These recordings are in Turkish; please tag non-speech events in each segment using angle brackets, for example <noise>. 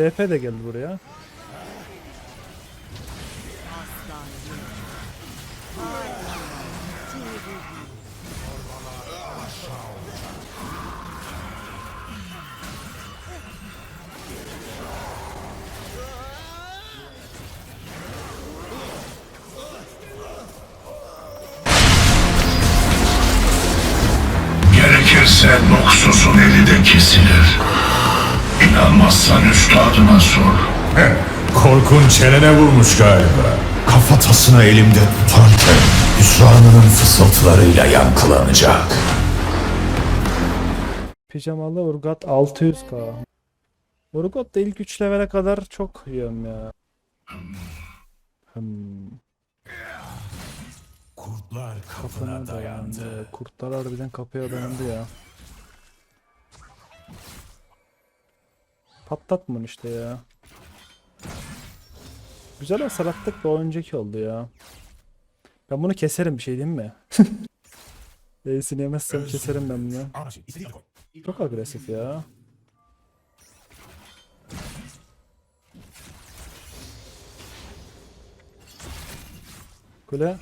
TP de geldi buraya. Gerekirse Noxus'un eli de kesilir. İnanmazsan üstadına sor. Korkun çenene vurmuş galiba. Kafatasını elimde tutarken hüsranının fısıltılarıyla yankılanacak. Pijamalı Urgot 600k. Urgot da ilk 3 levele kadar çok yiyorum ya. Hmm, Kurtlar kapına kapına dayandı. dayandı. Kurtlar harbiden kapıya dayandı ya. Patlatmın işte ya. Güzel hasar attık da o önceki oldu ya. Ben bunu keserim bir şey diyeyim mi? <laughs> E'sini yemezsem keserim ben bunu. Çok agresif ya. Kule.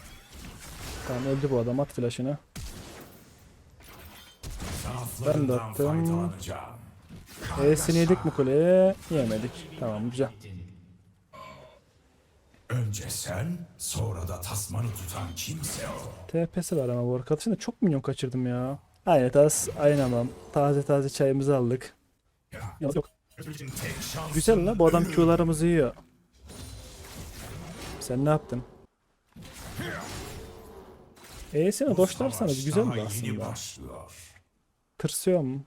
Tamam öldü bu adam at flash'ını. Ben de attım. E'sini yedik mi kuleye? Yemedik. Tamam güzel. Önce sen, sonra da tasmanı tutan kimse o. TP'si var ama bu arkadaşın da çok minyon kaçırdım ya. Aynı tas, aynı ama taze taze çayımızı aldık. Yok yok. Güzel la bu adam Q'larımızı yiyor. Sen ne yaptın? E'sini doşlarsanız güzel aslında. başlıyor. Tırsıyorum.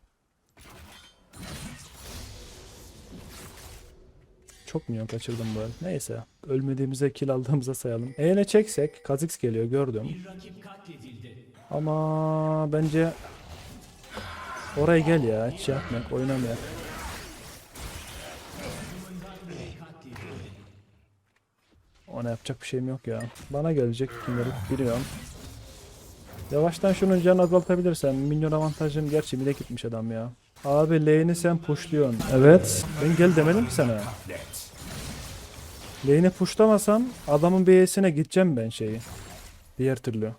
Çok milyon kaçırdım bu. Neyse. Ölmediğimize kill aldığımıza sayalım. E'ne çeksek Kha'Zix geliyor gördüm. Ama bence oraya gel ya. Hiç şey yapmayak, oynamayak. Ona yapacak bir şeyim yok ya. Bana gelecek kimleri biliyorum. Yavaştan şunun canını azaltabilirsen minyon avantajım gerçi mide gitmiş adam ya. Abi lane'i sen pushluyorsun. Evet. Ben gel demedim ki sana. Lane'i pushlamasam adamın BS'ine gideceğim ben şeyi. Diğer türlü.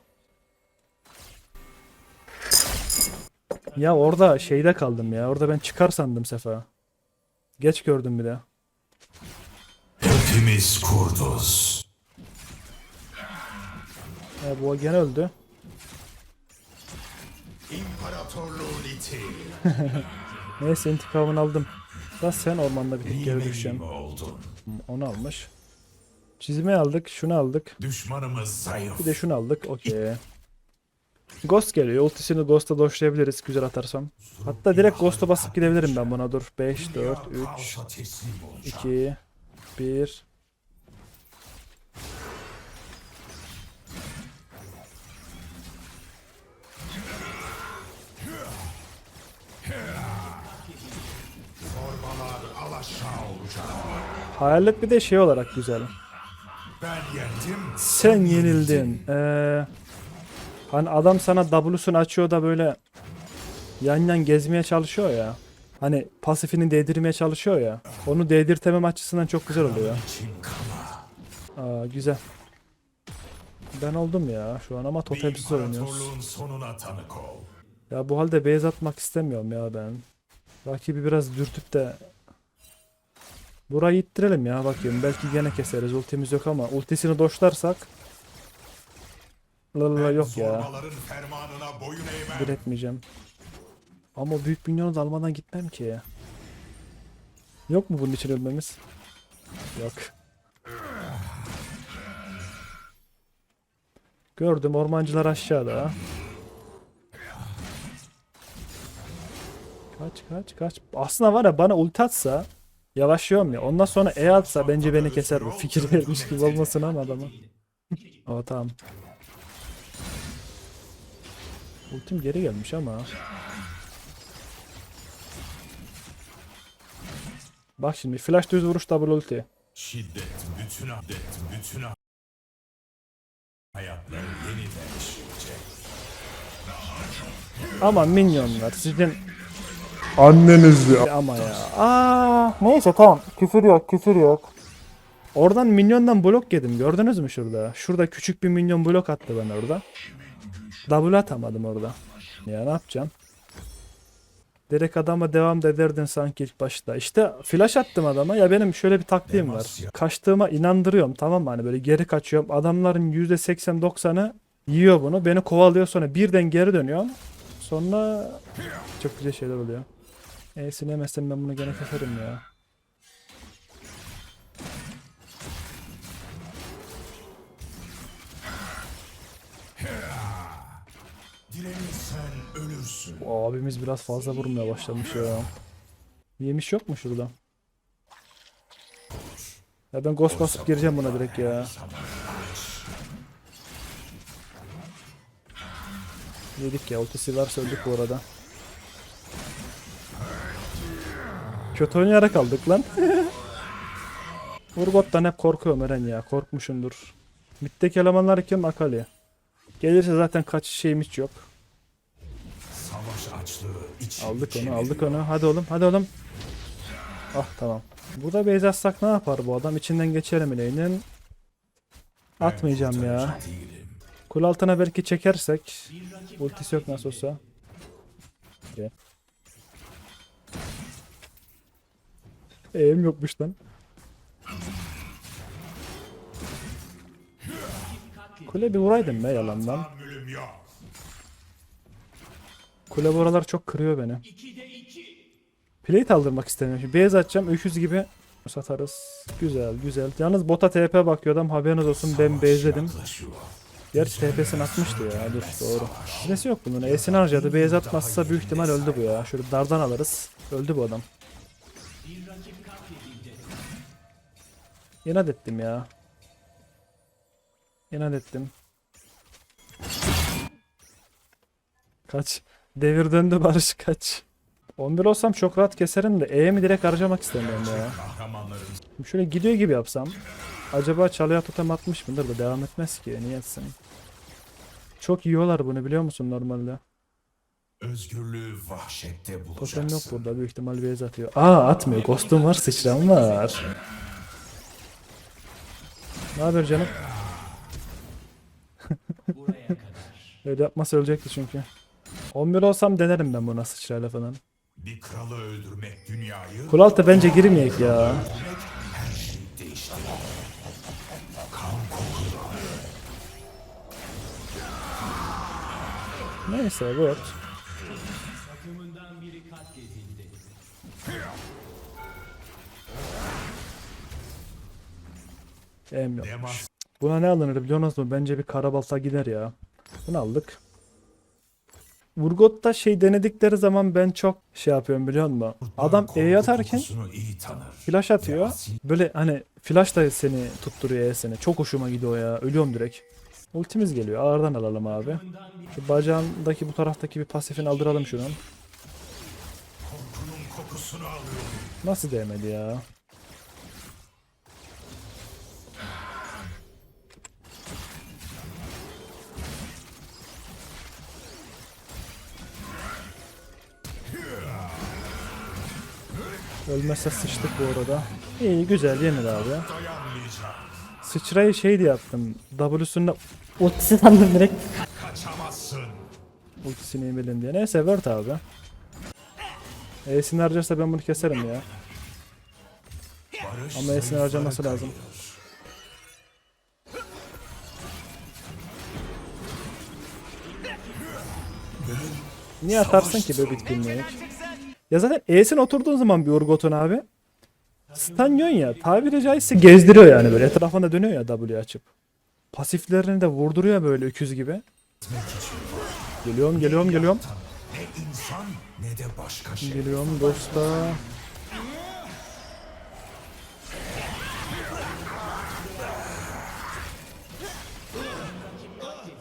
Ya orada şeyde kaldım ya. Orada ben çıkar sandım sefa. Geç gördüm bir de. Hepimiz kurduz. Ya bu gene öldü. İmparatorluğun iti. <laughs> Neyse intikamını aldım. Da sen ormanda bir tek geri düşeceğim. oldun. Onu almış. Çizme aldık, şunu aldık. Düşmanımız zayıf. Bir de şunu aldık. Okey. Ghost geliyor. Ultisini Ghost'a doşlayabiliriz güzel atarsam. Hatta direkt Ghost'a basıp gidebilirim ben buna. Dur. 5, 4, 3, Kaosa teslim olacak. 2, 1. Torbalar alaşağı olacak. Hayalet bir de şey olarak güzel. Ben yendim. Sen yenildin. Ee, hani adam sana W'sunu açıyor da böyle yan yan gezmeye çalışıyor ya. Hani pasifini değdirmeye çalışıyor ya. Onu değdirtemem açısından çok güzel oluyor. Aa, güzel. Ben oldum ya şu an ama totemsiz oynuyoruz. Ya bu halde base atmak istemiyorum ya ben. Rakibi biraz dürtüp de Burayı ittirelim ya bakayım. Belki gene keseriz. Ultimiz yok ama ultisini doşlarsak Lala yok ya. Diretmeyeceğim. Ama büyük minyonu da almadan gitmem ki. Yok mu bunun için ölmemiz? Yok. Gördüm ormancılar aşağıda. Kaç kaç kaç. Aslında var ya bana ulti atsa yavaşlıyorum ya. Ondan sonra E atsa bence beni keser bu. Fikir vermiş gibi olmasın ama adama. o tamam. Ultim geri gelmiş ama. Bak şimdi flash düz vuruş double ulti. Şiddet bütün adet bütün hayatları yeniden. Ama minyonlar sizin Annenizi. Ama ya. Aa, neyse tamam. Küfür yok, küfür yok. Oradan minyondan blok yedim. Gördünüz mü şurada? Şurada küçük bir minyon blok attı bana orada. Double atamadım orada. Ya ne yapacağım? Direkt adama devam da ederdin sanki ilk başta. İşte flash attım adama. Ya benim şöyle bir taktiğim var. Kaçtığıma inandırıyorum tamam mı? Hani böyle geri kaçıyorum. Adamların %80-90'ı yiyor bunu. Beni kovalıyor sonra birden geri dönüyorum. Sonra çok güzel şeyler oluyor. E'sini yemezsem ben bunu gene keserim ya. Bu abimiz biraz fazla vurmaya başlamış ya. Yemiş yok mu şurada? Ya ben ghost basıp gireceğim buna direkt ya. Yedik ya ultisi varsa öldük bu arada. Kötü oynayarak aldık lan. <laughs> Urgot'tan hep korkuyorum Eren ya. Korkmuşumdur. Mitteki elemanlar kim? Akali. Gelirse zaten kaç şeyim hiç yok. Savaş açlığı Aldık onu, aldık onu. Hadi oğlum, hadi oğlum. Ah tamam. Burada base atsak ne yapar bu adam? İçinden geçerim ileynin. Ben Atmayacağım ya. Kul altına belki çekersek. Ultisi yok nasıl olsa. Okey. Eğim yokmuş lan. Kule bir vuraydım be yalandan. Kule bu aralar çok kırıyor beni. Plate aldırmak istemiyorum. Şimdi beyaz atacağım. Öküz gibi satarız. Güzel güzel. Yalnız bota TP bakıyor adam. Haberiniz olsun ben base'ledim. Gerçi TP'sini atmıştı ya. Dur doğru. Nesi yok bunun. E'sini harcadı. Beyaz atmazsa büyük ihtimal öldü bu ya. Şöyle dardan alırız. Öldü bu adam. İnat ettim ya. İnat ettim. Kaç. Devir döndü Barış kaç. 11 olsam çok rahat keserim de E'ye mi direkt harcamak istemiyorum ya. Şimdi Şöyle gidiyor gibi yapsam. Acaba çalıya totem atmış mıdır da devam etmez ki. Niye etsin? Çok yiyorlar bunu biliyor musun normalde? özgürlüğü vahşette Totem bulacaksın. yok burada. Büyük ihtimal base atıyor. Aa atmıyor. Ghost'um var. Sıçram var. Ne haber canım? Öyle yapmasa ölecekti çünkü. 11 olsam denerim ben buna sıçrayla falan. Bir kralı öldürmek dünyayı Kulaltı bence girmeyek ya. her şeyi değiştirir. Kan kokuyor. Neyse word. Demas Buna ne alınır biliyor musunuz? Bence bir karabalta gider ya. Bunu aldık. Urgot'ta şey denedikleri zaman ben çok şey yapıyorum biliyor musun? Adam E atarken flash atıyor. Böyle hani flash da seni tutturuyor E seni. Çok hoşuma gidiyor ya. Ölüyorum direkt. Ultimiz geliyor. Ağırdan alalım abi. Şu bacağındaki bu taraftaki bir pasifini aldıralım şunun. Nasıl değmedi ya? Ölmezse sıçtık bu arada. İyi güzel yenir abi. Sıçrayı şey diye yaptım. W'sunda Ultisi sandım direkt. Ultisini yemelin diye. Neyse Word abi. E'sini harcarsa ben bunu keserim ya. Ama E'sini harcaması lazım. Niye atarsın ki böyle bitkinliğe? Ya zaten E'sin oturduğun zaman bir Urgot'un abi. Stun yiyorsun ya tabiri caizse gezdiriyor yani böyle etrafında dönüyor ya W açıp. Pasiflerini de vurduruyor böyle öküz gibi. Geliyorum geliyorum geliyorum. Geliyorum dosta.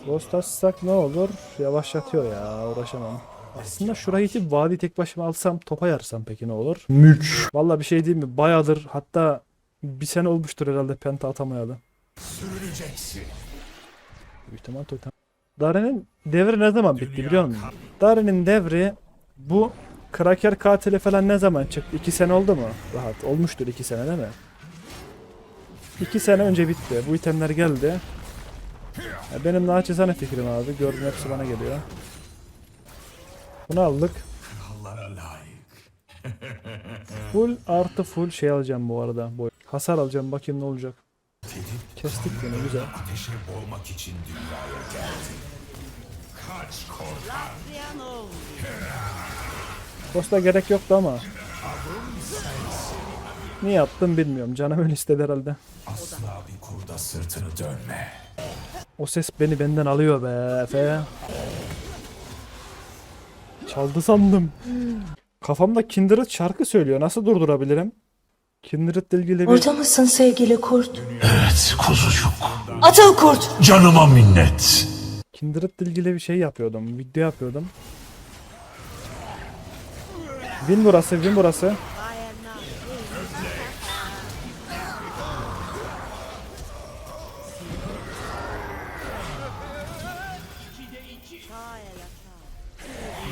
Ghost atsak ne olur? Yavaşlatıyor ya uğraşamam. Aslında şurayı itip vadi tek başıma alsam topa yarsam peki ne olur? Mük. Valla bir şey diyeyim mi? Bayağıdır hatta bir sene olmuştur herhalde penta atamayalı. Sürüneceksin. Büyük ihtimal totem. Dare'nin devri ne zaman bitti biliyor musun? Dare'nin devri bu Kraker katili falan ne zaman çıktı? 2 sene oldu mu? Rahat. Olmuştur 2 sene değil mi? 2 sene önce bitti. Bu itemler geldi. Ya benim naçizane fikrim abi. Gördüm hepsi bana geliyor. Bunu aldık. Full artı full şey alacağım bu arada. Boy. Hasar alacağım bakayım ne olacak. Kestik bunu güzel. ateşe boğmak için dünyaya geldi. Kaç. Ghost'a gerek yoktu ama. Niye yaptım bilmiyorum. Canım öyle istedi herhalde. Asla bir kurda sırtını dönme. O ses beni benden alıyor be Efe. Çaldı sandım. Kafamda Kindred şarkı söylüyor. Nasıl durdurabilirim? Kindred'le ilgili bir... Orada mısın sevgili kurt? Evet kuzucuk. Atıl kurt! Canıma minnet. Kindred'le ilgili bir şey yapıyordum. Video yapıyordum. Win burası, win burası.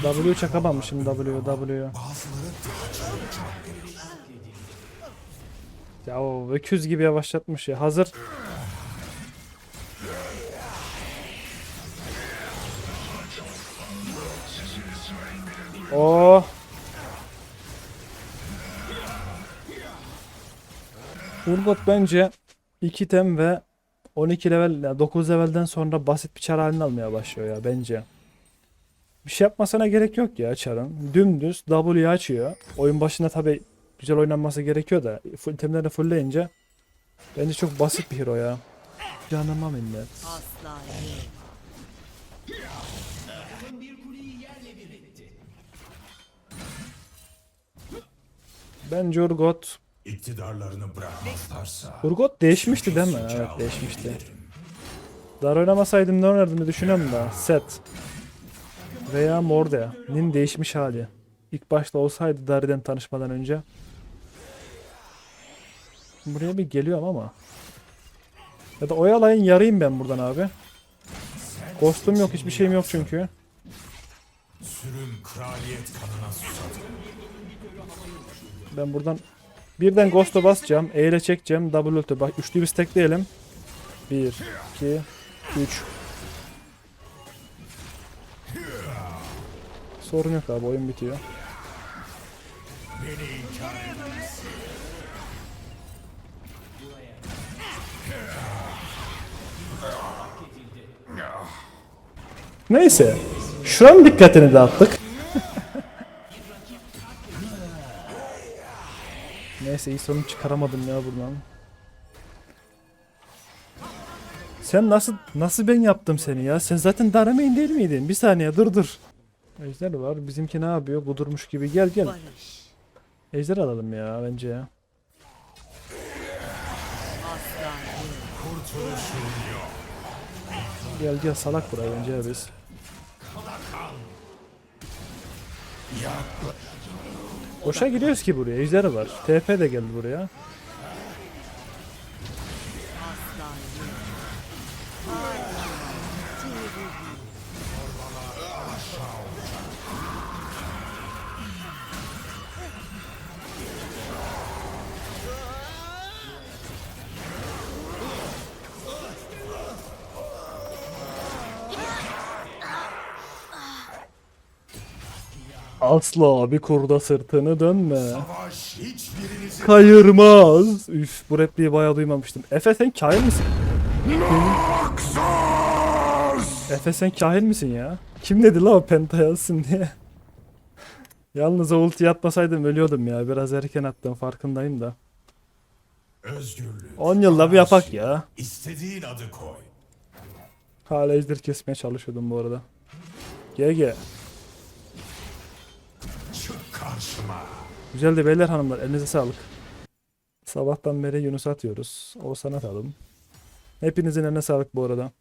W çakamamışım W, W. Ya o öküz gibi yavaşlatmış ya. Hazır. Oh. Urgot bence 2 tem ve 12 level, ya 9 levelden sonra basit bir çar halini almaya başlıyor ya bence. Bir şey yapmasına gerek yok ya çarın. Dümdüz W açıyor. Oyun başında tabi güzel oynanması gerekiyor da full itemlerini fullleyince bence çok basit bir hero ya. Canıma minnet. Bence Urgot İktidarlarını bırakmazlarsa Urgot değişmişti değil mi? Evet değişmişti. Dar oynamasaydım ne oynardım düşünüyorum da. Set. Veya Mordea'nın değişmiş hali. İlk başta olsaydı Dari'den tanışmadan önce. Buraya bir geliyorum ama. Ya da oyalayın yarayım ben buradan abi. Ghost'um yok hiçbir şeyim yok çünkü. Sürüm kraliyet kanına susadı. Ben buradan birden Ghost'a basacağım. E ile çekeceğim. Double ulti. Bak üçlü bir stackleyelim. 1, 2, 3. Sorun yok abi oyun bitiyor. Neyse. Şuranın dikkatini dağıttık. <laughs> Neyse iyi sonuç çıkaramadım ya buradan. Sen nasıl nasıl ben yaptım seni ya? Sen zaten Darameyn değil miydin? Bir saniye dur dur. Ejder var. Bizimki ne yapıyor? Kudurmuş gibi. Gel gel. Barış. Ejder alalım ya bence ya. Gel gel salak buraya bence ya biz. Boşa gidiyoruz ki buraya. Ejder var. TP de geldi buraya. Asla bir kurda sırtını dönme. Savaş hiçbirinizi Kayırmaz. Üf bu repliği bayağı duymamıştım. Efe sen kahin misin? Efe sen kahin misin ya? Kim dedi la o penta yazsın diye. Yalnız o ulti atmasaydım ölüyordum ya. Biraz erken attım farkındayım da. özgürlük. 10 yılda bir yapak ya. İstediğin adı koy. Hala ejder kesmeye çalışıyordum bu arada. GG. Güzel de beyler hanımlar elinize sağlık. Sabahtan beri Yunus atıyoruz. Oğuzhan atalım. Hepinizin eline sağlık bu arada.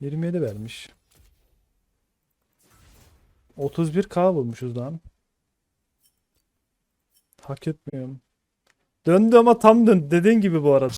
27 vermiş. 31k bulmuşuz lan. Hak etmiyorum. Döndü ama tam dön. Dediğin gibi bu arada.